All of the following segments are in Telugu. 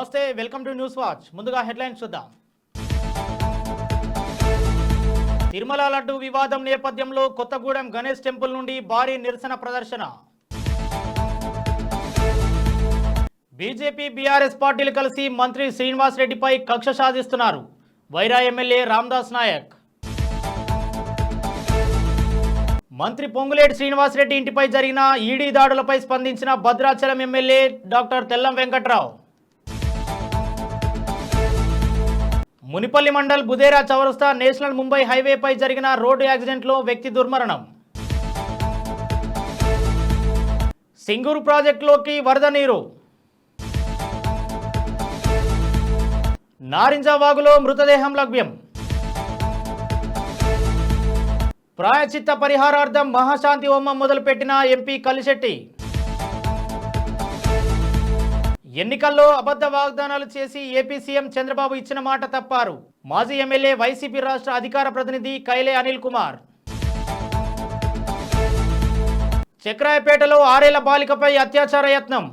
నమస్తే వెల్కమ్ టు న్యూస్ వాచ్. ముందుగా హెడ్లైన్స్ చూద్దాం. తిరుమల లడ్డు వివాదం నేపథ్యంలో కొత్తగూడెం గణేష్ టెంపుల్ నుండి భారీ నిరసన ప్రదర్శన. బీజేపీ బీఆర్ఎస్ పార్టీలు కలిసి మంత్రి శ్రీనివాస్ రెడ్డిపై కక్ష సాధిస్తున్నారు. వైరా ఎమ్మెల్యే రామ్దాస్ నాయక్. మంత్రి పొంగులేటి శ్రీనివాసరెడ్డి ఇంటిపై జరిగిన ఈడీ దాడులపై స్పందించిన భద్రాచలం ఎమ్మెల్యే డాక్టర్ తెల్లం వెంకట్రావు. మునిపల్లి మండల్ బుదేరా చౌరస్తా నేషనల్ ముంబై హైవేపై జరిగిన రోడ్డు యాక్సిడెంట్లో వ్యక్తి దుర్మరణం. సింగూరు ప్రాజెక్టులోకి వరద నీరు. నారింజ వాగులో మృతదేహం లభ్యం. ప్రాయచిత్త పరిహారార్థం మహాశాంతి హోమం మొదలుపెట్టిన ఎంపీ కలిశెట్టి ఎన్నికల్లో అబద్ధ వాగ్దానాలు చేసి ఏపీ సీఎం చంద్రబాబు ఇచ్చిన మాట తప్పారు. మాజీ ఎమ్మెల్యే వైసీపీ రాష్ట్ర అధికార ప్రతినిధి కైలే అనిల్ కుమార్. చక్రాయపేటలో ఆరేళ్ళ బాలికపై అత్యాచార యత్నం.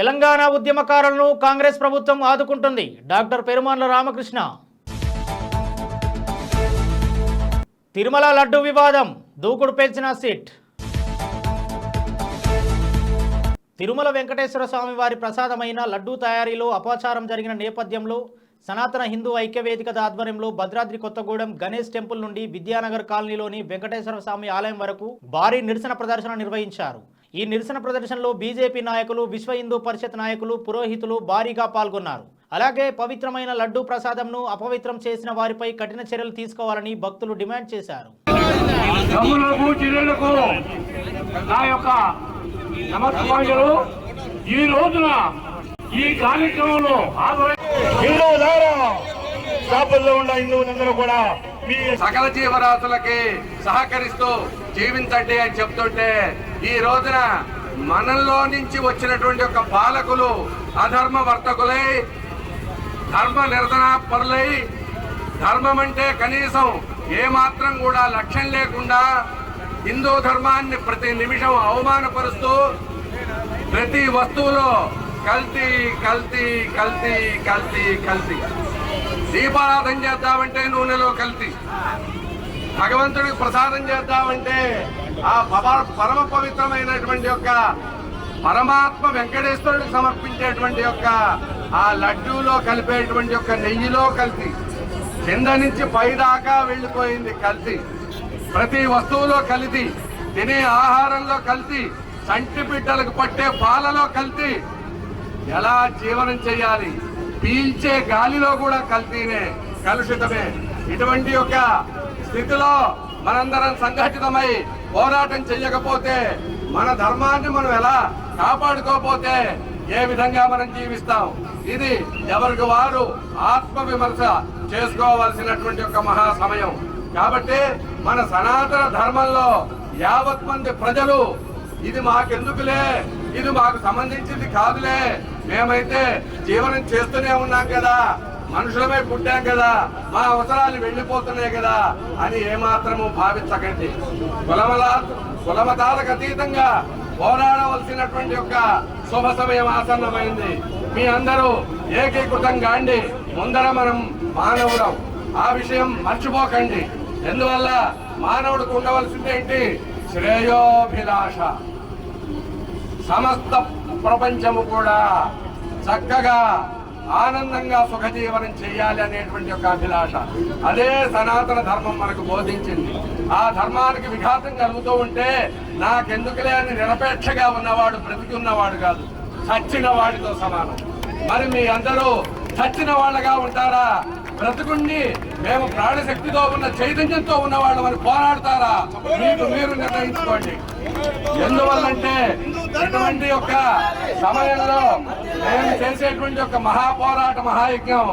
తెలంగాణ ఉద్యమకారులను కాంగ్రెస్ ప్రభుత్వం ఆదుకుంటుంది. డాక్టర్ పెరుమాన్ల రామకృష్ణ. తిరుమల లడ్డు వివాదం. దూకుడు పెంచిన సిట్. తిరుమల వెంకటేశ్వర స్వామి వారి ప్రసాదమైన లడ్డూ తయారీలో అపచారం జరిగిన నేపథ్యంలో సనాతన హిందూ ఐక్యవేదిక ఆధ్వర్యంలో భద్రాద్రి కొత్తగూడెం గణేష్ టెంపుల్ నుండి విద్యానగర్ కాలనీలోని వెంకటేశ్వర స్వామి ఆలయం వరకు భారీ నిరసన ప్రదర్శన నిర్వహించారు. ఈ నిరసన ప్రదర్శనలో బీజేపీ నాయకులు విశ్వ హిందూ పరిషత్ నాయకులు పురోహితులు భారీగా పాల్గొన్నారు. అలాగే పవిత్రమైన లడ్డూ ప్రసాదంను అపవిత్రం చేసిన వారిపై కఠిన చర్యలు తీసుకోవాలని భక్తులు డిమాండ్ చేశారు. నమస్కారాలు ఈ రోజున ఈ కార్యక్రమంలో హిందువులారా షాపుల్లో ఉన్న హిందువులందరూ కూడా మీ సకల జీవరాశులకి సహకరిస్తూ జీవించండి అని చెప్తుంటే ఈ రోజున మనల్లో నుంచి వచ్చినటువంటి ఒక పాలకులు అధర్మ వర్తకులై ధర్మ నిర్ధనాపరులై ధర్మం అంటే కనీసం ఏమాత్రం కూడా లక్ష్యం లేకుండా హిందూ ధర్మాన్ని ప్రతి నిమిషం అవమానపరుస్తూ ప్రతి వస్తువులో కల్తీ కల్తీ కల్తీ కల్తీ కల్తీ. దీపారాధన చేద్దామంటే నూనెలో కల్తీ. భగవంతుడికి ప్రసాదం చేద్దామంటే ఆ పరమ పవిత్రమైనటువంటి యొక్క పరమాత్మ వెంకటేశ్వరుడికి సమర్పించేటువంటి యొక్క ఆ లడ్డూలో కలిపేటువంటి యొక్క నెయ్యిలో కల్తీ. కింద నుంచి పై దాకా వెళ్ళిపోయింది కల్తీ. ప్రతి వస్తువులో కలిసి తినే ఆహారంలో కలిసి సంటి బిడ్డలకు పట్టే పాలలో కలిసి ఎలా జీవనం చేయాలి? పీల్చే గాలిలో కూడా కల్తీనే కలుషితమే. ఇటువంటి ఒక స్థితిలో మనందరం సంఘటితమై పోరాటం చెయ్యకపోతే మన ధర్మాన్ని మనం ఎలా కాపాడుకోపోతే ఏ విధంగా మనం జీవిస్తాం? ఇది ఎవరికి వారు ఆత్మ విమర్శ చేసుకోవాల్సినటువంటి ఒక మహా సమయం కాబట్టి మన సనాతన ధర్మంలో యావత్ మంది ప్రజలు ఇది మాకెందుకులే? ఇది మాకు సంబంధించింది కాదులే. మేమైతే జీవనం చేస్తూనే ఉన్నాం కదా. మనుషులమే పుట్టాం కదా. మా అవసరాలు వెళ్ళిపోతున్నాయి కదా అని ఏమాత్రము భావించకండి. కులమల కులమతాలకు అతీతంగా పోరాడవలసినటువంటి యొక్క శుభ సమయం ఆసన్నమైంది. మీ అందరూ ఏకీకృతం కాండి ముందర మనం మానవులం. ఆ విషయం మర్చిపోకండి. ఎందువల్ల మానవుడికి ఉండవలసిందేంటి శ్రేయోభిలాష. సమస్త ప్రపంచము కూడా చక్కగా ఆనందంగా సుఖజీవనం చేయాలి అనేటువంటి ఒక అభిలాష. అదే సనాతన ధర్మం మనకు బోధించింది. ఆ ధర్మానికి విఘాతం కలుగుతూ ఉంటే నాకెందుకులే అని నిరపేక్షగా ఉన్నవాడు బ్రతికి ఉన్నవాడు కాదు. చచ్చిన వాడితో సమానం. మరి మీ అందరూ చచ్చిన వాళ్ళగా ఉంటారా? బ్రతుకుండి మేము ప్రాణశక్తితో ఉన్న చైతన్యంతో ఉన్నవాళ్ళు మరి పోరాడతారా? మీకు మీరు నిర్ణయించుకోండి. ఎందువల్లంటే ఇటువంటి యొక్క సమయంలో మేము చేసేటువంటి ఒక మహాపోరాట మహాయజ్ఞం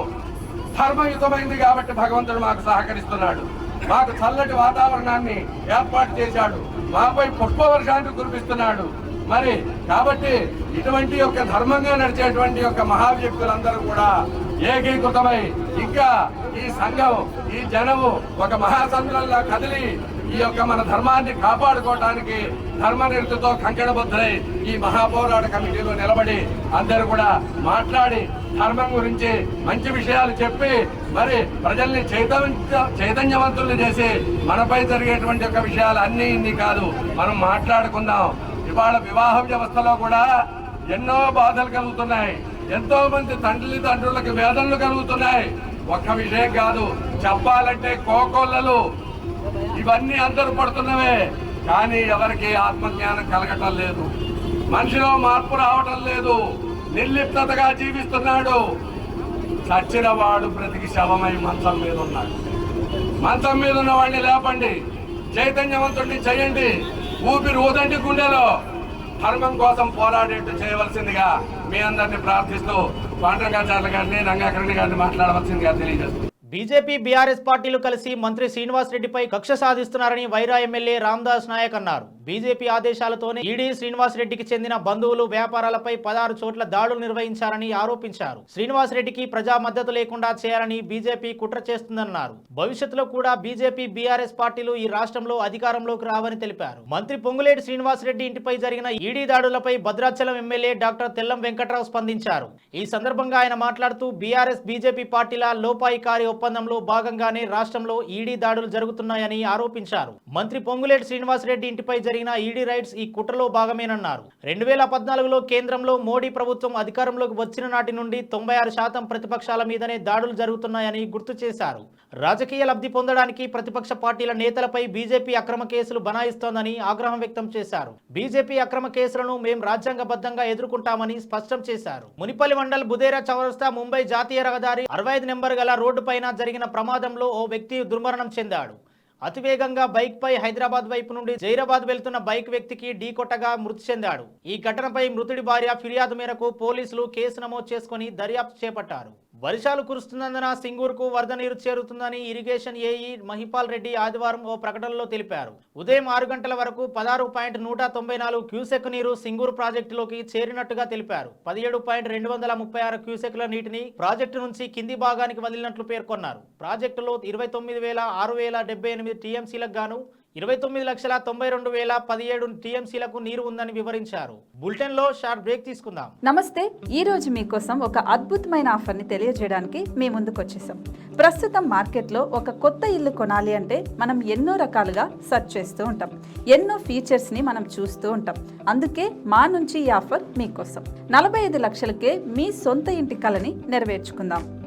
ధర్మయుతమైంది కాబట్టి భగవంతుడు మాకు సహకరిస్తున్నాడు. మాకు చల్లటి వాతావరణాన్ని ఏర్పాటు చేశాడు. మాపై పుష్పవర్షాన్ని కురిపిస్తున్నాడు. మరి కాబట్టి ఇటువంటి యొక్క ధర్మంగా నడిచేటువంటి యొక్క మహా వ్యక్తులందరూ కూడా ఏకీకృతమై ఇంకా ఈ సంఘం ఈ జనము ఒక మహాసంద్రంలో కదిలి ఈ యొక్క మన ధర్మాన్ని కాపాడుకోవడానికి ధర్మనిరతితో కంకణబద్ధులై ఈ మహాపోరాట కమిటీలో నిలబడి అందరూ కూడా మాట్లాడి ధర్మం గురించి మంచి విషయాలు చెప్పి మరి ప్రజల్ని చైతన్య చైతన్యవంతుల్ని చేసి మనపై జరిగేటువంటి యొక్క విషయాలు అన్ని ఇన్ని కాదు. మనం మాట్లాడుకుందాం. ఇవాళ వివాహ వ్యవస్థలో కూడా ఎన్నో బాధలు కలుగుతున్నాయి. ఎంతో మంది తండ్రి తండ్రులకు వేదనలు కలుగుతున్నాయి. ఒక్క విషయం కాదు చెప్పాలంటే కోకొల్లలు. ఇవన్నీ అందరూ పడుతున్నవే కానీ ఎవరికి ఆత్మజ్ఞానం కలగటం లేదు. మనిషిలో మార్పు రావటం లేదు. నిర్లిప్తగా జీవిస్తున్నాడు. చచ్చిన వాడు బ్రతికి శవమై మంచం మీద ఉన్నాడు మంచం మీద ఉన్న వాడిని లేపండి. చైతన్యవంతుడిని చేయండి. ఊపిరి ఊదండి గుండెలో. ధర్మం కోసం పోరాడేట్టు చేయవలసిందిగా మీ అందరిని ప్రార్థిస్తూ పాండ్రంగాచార్య గారిని రంగాకరణి గారిని మాట్లాడవలసిందిగా తెలియజేస్తుంది బీజేపీ బీఆర్ఎస్ పార్టీలు కలిసి మంత్రి శ్రీనివాస్ రెడ్డిపై కక్ష సాధిస్తున్నారని వైరా ఎమ్మెల్యే రామ్దాస్ నాయక్ అన్నారు. బీజేపీ ఆదేశాలతోనే ఈడీ శ్రీనివాస్ రెడ్డికి చెందిన బంధువులు వ్యాపారాలపై పదహారు చోట్ల దాడులు నిర్వహించారని ఆరోపించారు. శ్రీనివాస్ రెడ్డికి ప్రజా మద్దతు లేకుండా చేయాలని బీజేపీ కుట్ర చేస్తుందన్నారు. భవిష్యత్తులో కూడా బీజేపీ బీఆర్ఎస్ పార్టీలు ఈ రాష్ట్రంలో అధికారంలోకి రావని తెలిపారు. మంత్రి పొంగులేటి శ్రీనివాస్ రెడ్డి ఇంటిపై జరిగిన ఈడీ దాడులపై భద్రాచలం ఎమ్మెల్యే డాక్టర్ తెల్లం వెంకట్రావు స్పందించారు. ఈ సందర్భంగా ఆయన మాట్లాడుతూ బీఆర్ఎస్ బీజేపీ పార్టీల లోపాయికారి ఒప్పందంలో భాగంగానే రాష్ట్రంలో ఈడీ దాడులు జరుగుతున్నాయని ఆరోపించారు. మంత్రి పొంగులేటి శ్రీనివాస్ రెడ్డి ఇంటిపై జరిగిన ఈడీ రైట్స్ ఈ కుట్రలో భాగమేనన్నారు. రెండు వేల పద్నాలుగులో కేంద్రంలో మోడీ ప్రభుత్వం అధికారంలోకి వచ్చిన నాటి నుండి తొంభై ఆరు శాతం ప్రతిపక్షాల మీదనే దాడులు జరుగుతున్నాయని గుర్తు చేశారు. రాజకీయ లబ్ధి పొందడానికి ప్రతిపక్ష పార్టీల నేతలపై బీజేపీ అక్రమ కేసులు బనాయిస్తోందని ఆగ్రహం వ్యక్తం చేశారు. బీజేపీ అక్రమ కేసులను మేం రాజ్యాంగబద్ధంగా ఎదుర్కొంటామని స్పష్టం చేశారు. మునిపల్లి మండల్ బుదేరా చౌరస్తా ముంబై జాతీయ రహదారి అరవై ఐదు నెంబర్ గల రోడ్డు పైన జరిగిన ప్రమాదంలో ఓ వ్యక్తి దుర్మరణం చెందాడు. అతివేగంగా బైక్ పై హైదరాబాద్ వైపు నుండి జైరాబాద్ వెళ్తున్న బైక్ వ్యక్తికి ఢీకొట్టగా మృతి చెందాడు. ఈ ఘటనపై మృతుడి భార్య ఫిర్యాదు మేరకు పోలీసులు కేసు నమోదు చేసుకుని దర్యాప్తు చేపట్టారు. వర్షాలు కురుస్తున్నందున సింగూరుకు వరద నీరు చేరుతుందని ఇరిగేషన్ ఏఈ మహిపాల్ రెడ్డి ఆదివారం ఓ ప్రకటనలో తెలిపారు. ఉదయం ఆరు గంటల వరకు పదహారు పాయింట్ నూట తొంభై నాలుగు క్యూసెక్ నీరు సింగూరు ప్రాజెక్టులోకి చేరినట్టుగా తెలిపారు. పదిహేడు పాయింట్ రెండు వందల ముప్పై ఆరు క్యూసెక్ల నీటిని ప్రాజెక్టు నుంచి కింది భాగానికి వదిలినట్లు పేర్కొన్నారు. ప్రాజెక్టులో ఇరవై తొమ్మిది వేల ఆరు వేల డెబ్బై ఎనిమిది టీఎంసీలకు గాను ఇరవై తొమ్మిది లక్షల తొంభై రెండు వేల పదిహేడు టీఎంసీలకు నీరు ఉందని వివరించారు. బులెటిన్లో షార్ట్ బ్రేక్ తీసుకుందాం. నమస్తే ఈ రోజు మీకోసం ఒక అద్భుతమైన ఆఫర్ని తెలియజేయడానికి మీ ముందుకు వచ్చేసాం. ప్రస్తుతం మార్కెట్లో ఒక కొత్త ఇల్లు కొనాలి అంటే మనం ఎన్నో రకాలుగా సెర్చ్ చేస్తూ ఉంటాం. ఎన్నో ఫీచర్స్ని మనం చూస్తూ ఉంటాం. అందుకే మా నుంచి ఈ ఆఫర్ మీకోసం. నలభై ఐదు లక్షలకే మీ సొంత ఇంటి కలని నెరవేర్చుకుందాం.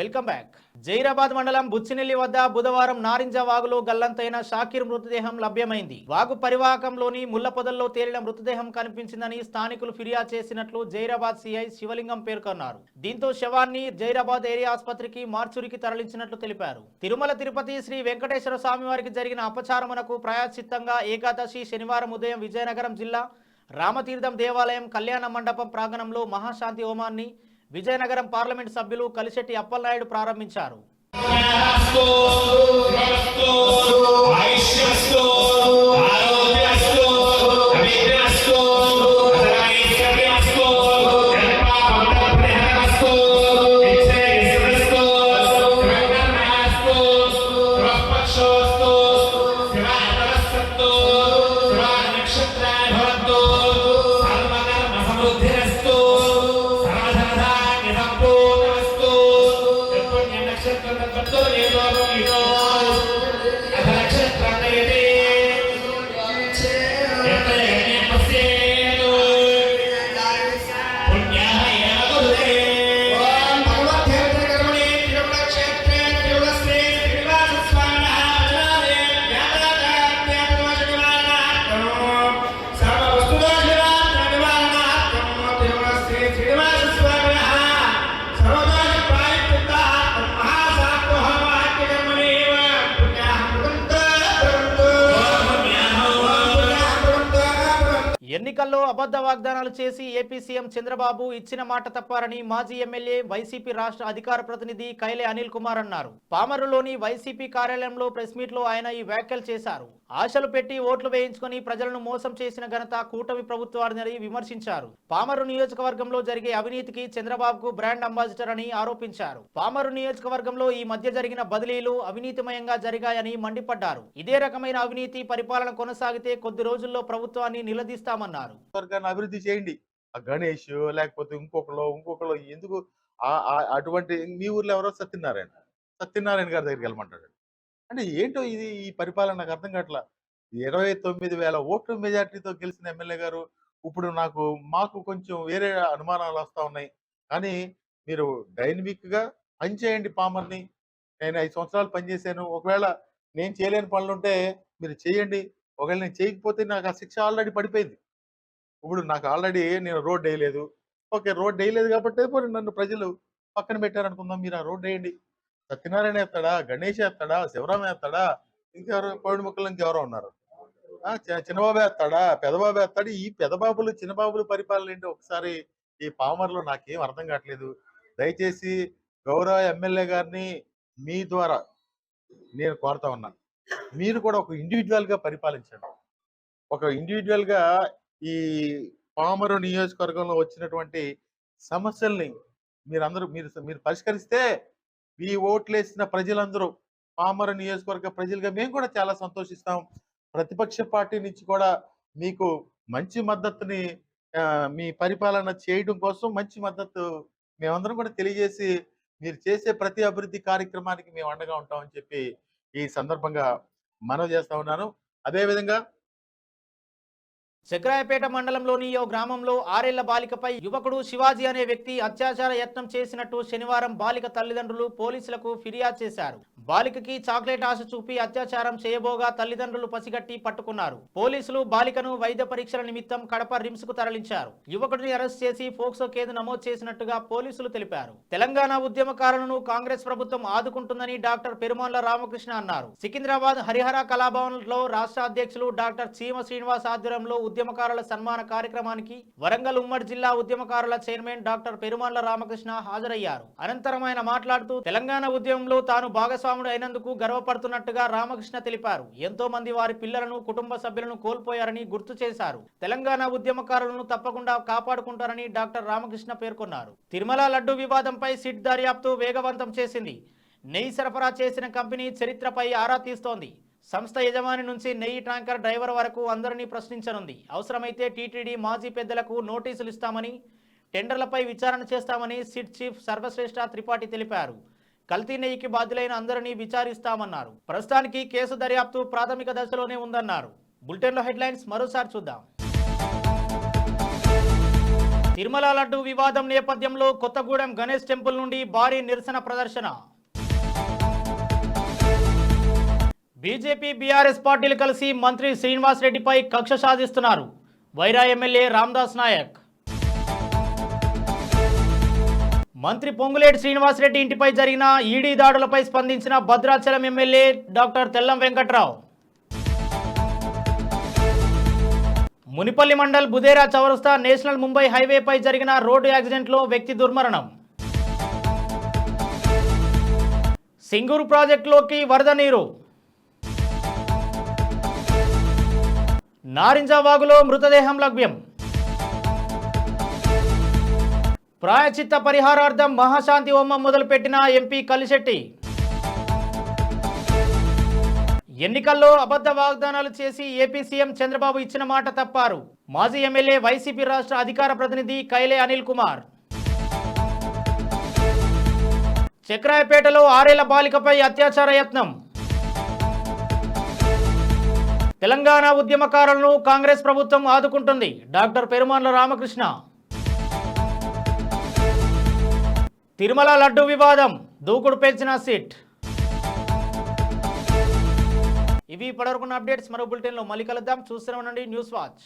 Welcome back. జైరాబాద్ మండలం బుచ్చినెల్లి వద్ద బుధవారం నారింజ వాగులో గల్లంతైన షాకీర్ మృతదేహం లభ్యమైంది. వాగు పరివాహకంలోని ముళ్ళ పొదల్లో తేలిన మృతదేహం కనిపించిందని స్థానికులు ఫిర్యాదు చేసినట్లు జైరాబాద్ సిఐ శివలింగం పేర్కొన్నారు. దీంతో శవాన్ని జైరాబాద్ ఏరియా ఆసుపత్రికి మార్చురికి తరలించినట్లు తెలిపారు. తిరుమల తిరుపతి శ్రీ వెంకటేశ్వర స్వామి వారికి జరిగిన అపచారమునకు ప్రాయశ్చిత్తంగా ఏకాదశి శనివారం ఉదయం విజయనగరం జిల్లా రామతీర్థం దేవాలయం కళ్యాణ మండపం ప్రాంగణంలో మహాశాంతి హోమాన్ని విజయనగరం పార్లమెంట్ సభ్యులు కలిశెట్టి అప్పలనాయుడు ప్రారంభించారు. ఎన్నికల్లో అబద్ధ వాగ్దానాలు చేసి ఏపీ సీఎం చంద్రబాబు ఇచ్చిన మాట తప్పారని మాజీ ఎమ్మెల్యే వైసీపీ రాష్ట్ర అధికార ప్రతినిధి కైలే అనిల్ కుమార్ అన్నారు. పామరులోని వైసీపీ కార్యాలయంలో ప్రెస్ మీట్లో ఆయన ఈ వ్యాఖ్యలు చేశారు. ఆశలు పెట్టి ఓట్లు వేయించుకొని ప్రజలను మోసం చేసిన ఘనత కూటమి ప్రభుత్వాన్ని విమర్శించారు. పామరు నియోజకవర్గంలో జరిగే అవినీతికి చంద్రబాబుకు బ్రాండ్ అంబాసిడర్ అని ఆరోపించారు. పామరు నియోజకవర్గంలో ఈ మధ్య జరిగిన బదిలీలు అవినీతిమయంగా జరిగాయని మండిపడ్డారు. ఇదే రకమైన అవినీతి పరిపాలన కొనసాగితే కొద్ది రోజుల్లో ప్రభుత్వాన్ని నిలదీస్తామన్నారు. అభివృద్ధి చేయండి. గణేష్ లేకపోతే ఇంకొకరు ఇంకొకరు ఎందుకు అటువంటి మీ ఊర్లో ఎవరో సత్యనారాయణ. సత్యనారాయణ గారి దగ్గరికి వెళ్ళమంటాడు. అంటే ఏంటో ఇది ఈ పరిపాలన నాకు అర్థం కావట్లా. ఇరవై తొమ్మిది వేల ఓట్ల మెజార్టీతో గెలిచిన ఎమ్మెల్యే గారు ఇప్పుడు నాకు మాకు కొంచెం వేరే అనుమానాలు వస్తూ ఉన్నాయి. కానీ మీరు డైనమిక్గా పనిచేయండి పామర్ని. నేను ఐదు సంవత్సరాలు పనిచేశాను ఒకవేళ నేను చేయలేని పనులు ఉంటే మీరు చేయండి. ఒకవేళ నేను చేయకపోతే నాకు ఆ శిక్ష ఆల్రెడీ పడిపోయింది. ఇప్పుడు నాకు ఆల్రెడీ నేను రోడ్ వేయలేదు. ఓకే రోడ్ వేయలేదు కాబట్టి నన్ను ప్రజలు పక్కన పెట్టారనుకుందాం. మీరు ఆ రోడ్ వేయండి. సత్యనారాయణ వేస్తాడా? గణేష్ వేస్తాడా? శివరామ వేస్తాడా? ఇంకెవరు? కోడి ముక్కలు ఇంకెవరో ఉన్నారు. చిన్నబాబు వేస్తాడా? పెదబాబు వేస్తాడు. ఈ పెదబాబులు చిన్నబాబులు పరిపాలన ఏంటి ఒకసారి ఈ పామర్లో నాకేం అర్థం కావట్లేదు. దయచేసి గౌరవ ఎమ్మెల్యే గారిని మీ ద్వారా నేను కోరుతా ఉన్నాను మీరు కూడా ఒక ఇండివిజువల్గా పరిపాలించండి. ఒక ఇండివిజువల్గా ఈ పామరు నియోజకవర్గంలో వచ్చినటువంటి సమస్యల్ని మీరందరూ మీరు మీరు పరిష్కరిస్తే ఈ ఓట్లేసిన ప్రజలందరూ పామర నియోజకవర్గ ప్రజలుగా మేము కూడా చాలా సంతోషిస్తాం. ప్రతిపక్ష పార్టీ నుంచి కూడా మీకు మంచి మద్దతుని మీ పరిపాలన చేయడం కోసం మంచి మద్దతు మేమందరం కూడా తెలియజేసి మీరు చేసే ప్రతి అభివృద్ధి కార్యక్రమానికి మేము అండగా ఉంటామని చెప్పి ఈ సందర్భంగా మనవి చేస్తా ఉన్నాను. అదేవిధంగా చక్రాయపేట మండలంలోని ఓ గ్రామంలో ఆరేళ్ళ బాలికపై యువకుడు శివాజీ అనే వ్యక్తి అత్యాచార యత్నం చేసినట్టు శనివారం బాలిక తల్లిదండ్రులు పోలీసులకు ఫిర్యాదు చేశారు. బాలికకి చాక్లెట్ ఆశ చూపి అత్యాచారం చేయబోగా తల్లిదండ్రులు పసిగట్టి పట్టుకున్నారు. పోలీసులు బాలికను వైద్య పరీక్షల నిమిత్తం కడప రిమ్స్కు తరలించారు. యువకుడిని అరెస్ట్ చేసి ఫోక్సో కేసు నమోదు చేసినట్టుగా పోలీసులు తెలిపారు. తెలంగాణ ఉద్యమకారులను కాంగ్రెస్ ప్రభుత్వం ఆదుకుంటుందని డాక్టర్ పెరుమాన్ల రామకృష్ణ అన్నారు. సికింద్రాబాద్ హరిహర కళాభవన్లో రాష్ట్ర అధ్యక్షులు డాక్టర్ చీమ శ్రీనివాస్ ఆధ్వర్యంలో ఉద్యమకారుల సన్మాన కార్యక్రమానికి వరంగల్ ఉమ్మడి జిల్లా ఉద్యమకారుల చైర్మన్ డాక్టర్ పెరుమాళ్ళ రామకృష్ణ హాజరయ్యారు. అనంతరం ఆయన మాట్లాడుతూ తెలంగాణ ఉద్యమంలో తాను భాగస్వాముడు అయినందుకు గర్వపడుతున్నట్టుగా రామకృష్ణ తెలిపారు. ఎంతో మంది వారి పిల్లలను కుటుంబ సభ్యులను కోల్పోయారని గుర్తు చేశారు. తెలంగాణ ఉద్యమకారులను తప్పకుండా కాపాడుకుంటారని డాక్టర్ రామకృష్ణ పేర్కొన్నారు. తిరుమల లడ్డు వివాదంపై సిట్ దర్యాప్తు వేగవంతం చేసింది. నెయ్యి సరఫరా చేసిన కంపెనీ చరిత్రపై ఆరా తీస్తోంది. సంస్థ యజమాని నుంచి నెయ్యి ట్యాంకర్ డ్రైవర్ వరకు అందరినీ ప్రశ్నించనుంది. అవసరమైతే టీటీడీ మాజీ పెద్దలకు నోటీసులు ఇస్తామని టెండర్లపై విచారణ చేస్తామని సిట్ చీఫ్ సర్వశ్రేష్ఠ త్రిపాఠి తెలిపారు. కల్తీ నెయ్యికి బాధ్యులైన అందరినీ విచారిస్తామన్నారు. ప్రస్తుతానికి కేసు దర్యాప్తు ప్రాథమిక దశలోనే ఉందన్నారు. బులెటిన్లో హెడ్లైన్స్ మరోసారి చూద్దాం. తిరుమల లడ్డు వివాదం నేపథ్యంలో కొత్తగూడెం గణేష్ టెంపుల్ నుండి భారీ నిరసన ప్రదర్శన. బీజేపీ బీఆర్ఎస్ పార్టీలు కలిసి మంత్రి శ్రీనివాస్ రెడ్డిపై కక్ష సాధిస్తున్నారు. వైరా ఎమ్మెల్యే రామ్దాస్ నాయక్. మంత్రి పొంగులేటి శ్రీనివాస్ రెడ్డి ఇంటిపై జరిగిన ఈడీ దాడులపై స్పందించిన భద్రాచలం ఎమ్మెల్యే డాక్టర్ తెల్లం వెంకట్రావు. మునిపల్లి మండల్ బుదేరా చౌరస్తా నేషనల్ ముంబై హైవేపై జరిగిన రోడ్డు యాక్సిడెంట్లో వ్యక్తి దుర్మరణం. సింగూరు ప్రాజెక్టులోకి వరద నీరు. నారింజవాగులో మృతదేహం లభ్యం. ప్రాయచిత్త పరిహారార్థం మహాశాంతి హోమం మొదలుపెట్టిన ఎంపీ కలిశెట్టి. ఎన్నికల్లో అబద్ధ వాగ్దానాలు చేసి ఏపీ సీఎం చంద్రబాబు ఇచ్చిన మాట తప్పారు. మాజీ ఎమ్మెల్యే వైసీపీ రాష్ట్ర అధికార ప్రతినిధి కైలే అనిల్ కుమార్. చక్రాయపేటలో ఆరేళ్ళ బాలికపై అత్యాచార యత్నం. తెలంగాణ ఉద్యమకారులను కాంగ్రెస్ ప్రభుత్వం ఆదుకుంటుంది. డాక్టర్ పెరుమాన్ల రామకృష్ణ. తిరుమల లడ్డు వివాదం. దూకుడు పెంచిన సిట్. ఇవి ఇప్పటివరకున్న అప్డేట్స్. మరో బులెటిన్లో మళ్ళీ కలుద్దాం. చూస్తూనే ఉండండి. News watch.